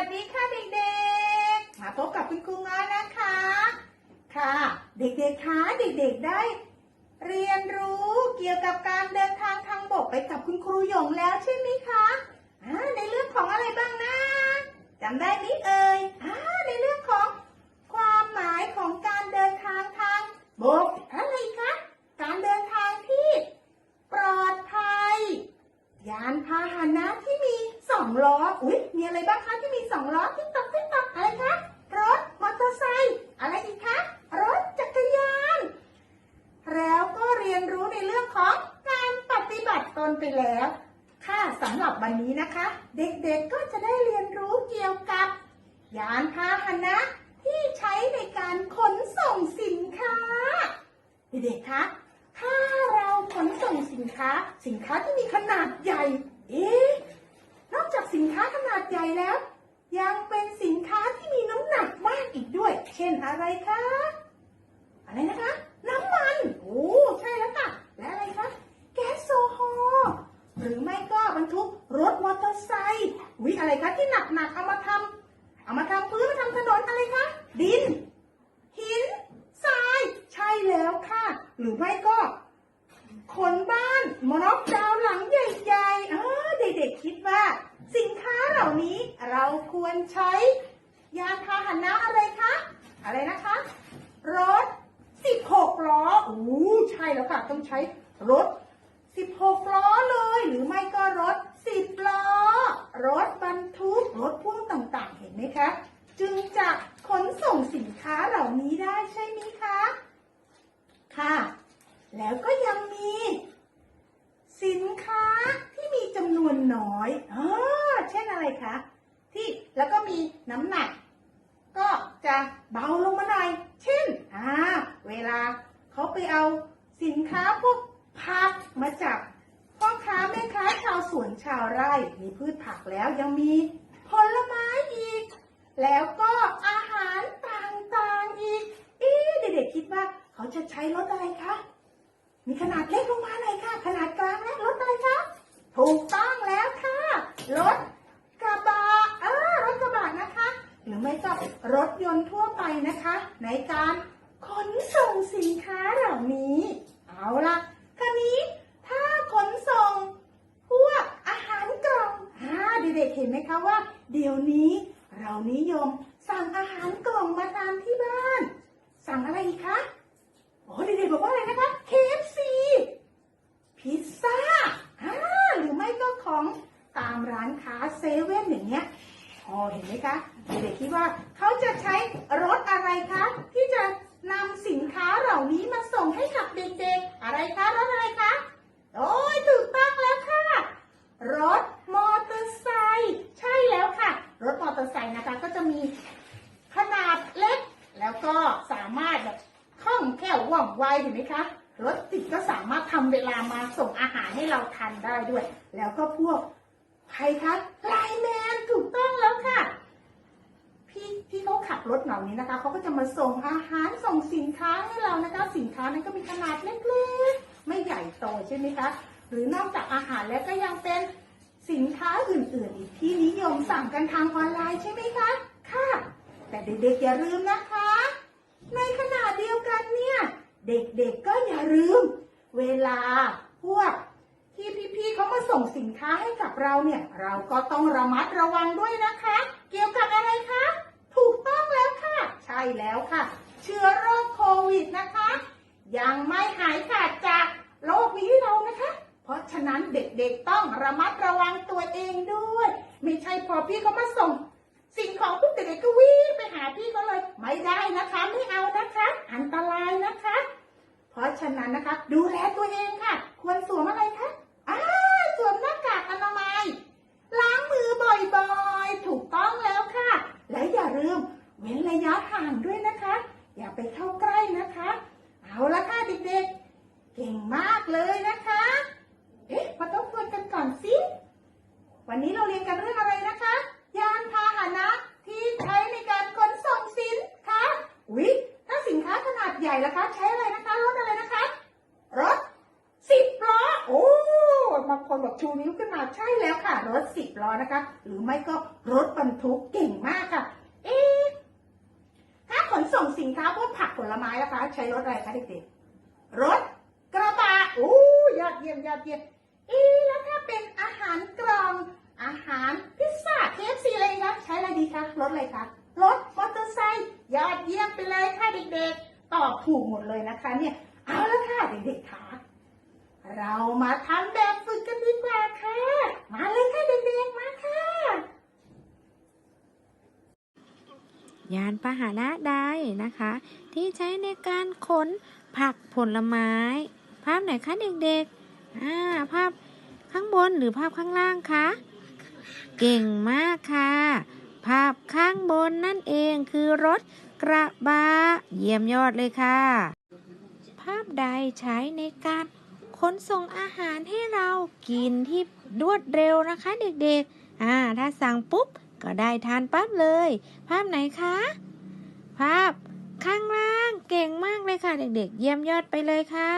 วัสดีค่ะเด็กๆ มาพบกับคุณครูง้อยนะคะ ค่ะ เด็กๆคะเด็กๆได้ เรียนรู้เกี่ยวกับการเดินทางทางบกไปกับคุณครูหยงแล้วใช่ไหมคะอ่าในเรื่องของอะไรบ้างนะจำได้ไหมเอ่ยอ่าในเรื่องของความหมายของการเดินทางทางบกอะไรคะการเดินทางที่ปลอดภัย ยานพาหนะที่มีสองล้ออุ๊ยมีอะไรบ้างคะที่มี องล้อที่ตอกที่ตอกอะไรคะ รถมอเตอร์ไซค์อะไรอีกคะ รถจักรยาน แล้วก็เรียนรู้ในเรื่องของการปฏิบัติตนไปแล้ว ค่ะสำหรับวันนี้นะคะ เด็กๆก็จะได้เรียนรู้เกี่ยวกับ ยานพาหนะที่ใช้ในการขนส่งสินค้า เด็กๆคะถ้าเราขนส่งสินค้า สินค้าที่มีขนาดใหญ่ เอ๊ะ นอกจากสินค้าขนาดใหญ่แล้ว ยังเป็นสินค้าที่มีน้ำหนักมากอีกด้วย เช่นอะไรคะ อะไรนะคะ น้ำมัน โอ้ใช่แล้วค่ะ และอะไรคะ แก๊สโซฮอล์หรือไม่ก็บรรทุกรถมอเตอร์ไซค์วิอะไรคะที่หนักๆเอามาทำเอามาทำพื้นมาทำถนนอะไรคะ ดิน หิน ทราย ใช่แล้วค่ะ หรือไม่ก็ขนบ้านมอนอกดาวหลังใหญ่ๆอ่าเด็กๆคิดว่า สินค้าเหล่านี้เราควรใช้ยานพาหนะอะไรคะ อะไรนะคะ รถ 16 ล้อโอ้ใช่แล้วค่ะ ต้องใช้รถ 16 ล้อเลย หรือไม่ก็รถ 10 ล้อ รถบรรทุก รถพ่วงต่างๆ เห็นไหมคะ จึงจะขนส่งสินค้าเหล่านี้ได้ใช่ไหมคะ ค่ะ แล้วก็ยังมี สินค้าที่มีจำนวนน้อยอาเอะไรคะ ที่แล้วก็มีน้ำหนัก ก็จะเบาลงมาหน่อย เช่นอ่าเวลาเขาไปเอาสินค้าพวกผักมาจากพ่อค้าแม่ค้าชาวสวนชาวไร่ มีพืชผักแล้วยังมีผลไม้อีก แล้วก็อาหารต่างๆอีก เอ๊เด็กๆคิดว่าเขาจะใช้รถอะไรคะ มีขนาดเล็กลงมาหน่อยค่ะ ขนาดกลางและรถอะไรคะ ถูกต้องแล้วค่ะ รถกระบะเออรถกระบะนะคะ ห รือไม่ก็รถยนต์ทั่วไปนะคะ ในการขนส่งสินค้าเหล่านี้ เอาละคราวนี้ถ้าขนส่ง พวกอาหารกล่องอ่าเด็กๆเห็นไหมคะว่า เดี๋ยวนี้ เรานิยมสั่งอาหารกล่องมาทานที่บ้าน สั่งอะไรอีกคะโอ้เด็กๆบอกว่าอะไรนะคะ KFC พิซซ่าอ่าหรือไม่ก็ของตามร้านค้าเซเว่นอย่างเงี้ยพอ เห็นไหมคะ เด็กคิดว่าเขาจะใช้รถอะไรคะ ที่จะนำสินค้าเหล่านี้มาส่งให้กับเด็กๆ อะไรคะรถอะไรคะ โอ้ยถูกต้องแล้วค่ะ รถมอเตอร์ไซค์ใช่แล้วค่ะ รถมอเตอร์ไซค์นะคะก็จะมีขนาดเล็ก แล้วก็สามารถแบบคล่องแคล่วว่องไวเห็นไหมคะรถติดก็สามารถทำเวลามาส่งอาหารให้เราทันได้ด้วย แล้วก็พวกใครคะไลแมนถูกต้อง ค่ะ พี่ที่เขาขับรถเหล่านี้นะคะเขาก็จะมาส่งอาหารส่งสินค้าให้เรานะคะ สินค้านั้นก็มีขนาดเล็กๆไม่ใหญ่โตใช่ไหมคะ หรือนอกจากอาหารแล้วก็ยังเป็นสินค้าอื่นๆ อีกที่นิยมสั่งกันทางออนไลน์ใช่ไหมคะค่ะ แต่เด็กๆอย่าลืมนะคะ ในขณะเดียวกันเนี่ย เด็กๆก็อย่าลืม เวลาพวก ที่พี่ๆเขามาส่งสินค้าให้กับเราเนี่ย เราก็ต้องระมัดระวังด้วยนะคะ เกี่ยวกับอะไรคะ ถูกต้องแล้วค่ะ ใช่แล้วค่ะ เชื้อโรคโควิดนะคะ ยังไม่หายขาดจากโรคนี้เรานะคะ เพราะฉะนั้นเด็กๆต้องระมัดระวังตัวเองด้วย ไม่ใช่พอพี่เขามาส่ง สิ่งของปุ๊บเด็กๆก็วิ่งไปหาพี่เขาเลย ไม่ได้นะคะไม่เอานะคะ อันตรายนะคะ เพราะฉะนั้นนะคะ ดูแลตัวเองค่ะ ควรสวมอะไรคะอ่าสวมหน้ากากอนามัย ล้างมือบ่อยๆ ถูกต้องแล้วค่ะ และอย่าลืมเว้นระยะห่างด้วยนะคะ อย่าไปเข้าใกล้นะคะ เอาละค่ะเด็กๆ เก่งมาก เลยนะคะ เอ๊ะ มาต้องทวนกันก่อนสิ วันนี้เราเรียนกันเรื่องอะไรนะคะ ยานพาหนะที่ใช้ในการขนส่งสินค้า อุ๊ย ถ้าสินค้าขนาดใหญ่ล่ะคะ ใช้อะไรนะคะ รถอะไรนะคะ รถสิบล้อ โอ้บางคนบอกชูนิ้วขึ้นมาใช่แล้วค่ะรรถสิบล้อนะคะ หรือไม่ก็รถบรรทุกเก่งมากค่ะ เอ๊ะถ้าขนส่งสินค้าพวกผักผลไม้นะคะ ใช้รถอะไรคะเด็กๆ รถกระบะโอ้ยอด เยี่ยมยอดเยี่ยมอ๊ะแล้วถ้าเป็นอาหารกล่อง อาหารพิซซ่าเคฟซีอะไรคะใช้อะไรดีคะรถอะไรคะรถมอเตอร์ไซค์ยอดเยี่ยมไปเลยค่ะเด็กๆ ตอบถูกหมดเลยนะคะเนี่ย เอาละค่ะเด็กๆค่ะเรามาทำแบบฝึกกันดีกว่าค่ะ มาเลยค่ะเด็กๆ มาค่ะ ยานพาหนะใดนะคะ ที่ใช้ในการขนผักผลไม้ ภาพไหนคะเด็กๆ อ่าภาพข้างบนหรือภาพข้างล่างคะ เก่งมากค่ะ ภาพข้างบนนั่นเองคือรถกระบะเยี่ยมยอดเลยค่ะ ภาพใดใช้ในการขนส่งอาหารให้เรากินที่รวดเร็วนะคะเด็กๆ อ่า ถ้าสั่งปุ๊บ ก็ได้ทานปั๊บเลย ภาพไหนคะ ภาพข้างล่างเก่งมากเลยค่ะ เด็กๆ เยี่ยมยอดไปเลยค่ะ